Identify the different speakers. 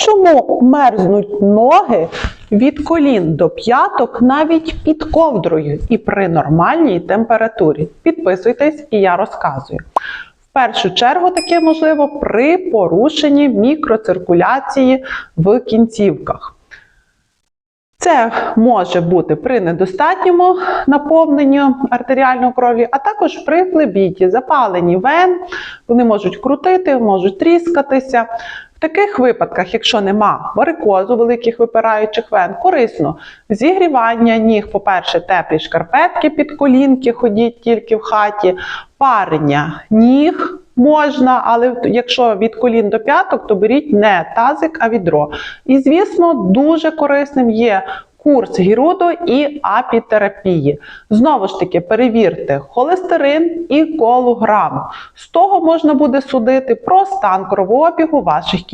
Speaker 1: Чому мерзнуть ноги від колін до п'яток навіть під ковдрою і при нормальній температурі? Підписуйтесь і я розказую. В першу чергу таке можливо при порушенні мікроциркуляції в кінцівках. Це може бути при недостатньому наповненню артеріальної крові, а також при флебіті, запаленні вен. Вони можуть крутити, можуть тріскатися. В таких випадках, якщо нема варикозу, великих випираючих вен, корисно зігрівання ніг, по-перше, теплі шкарпетки під колінки, ходіть тільки в хаті, парення ніг. Можна, але якщо від колін до п'яток, то беріть не тазик, а відро. І, звісно, дуже корисним є курс гіруду і апітерапії. Знову ж таки, перевірте холестерин і колограм. З того можна буде судити про стан кровообігу ваших кінців.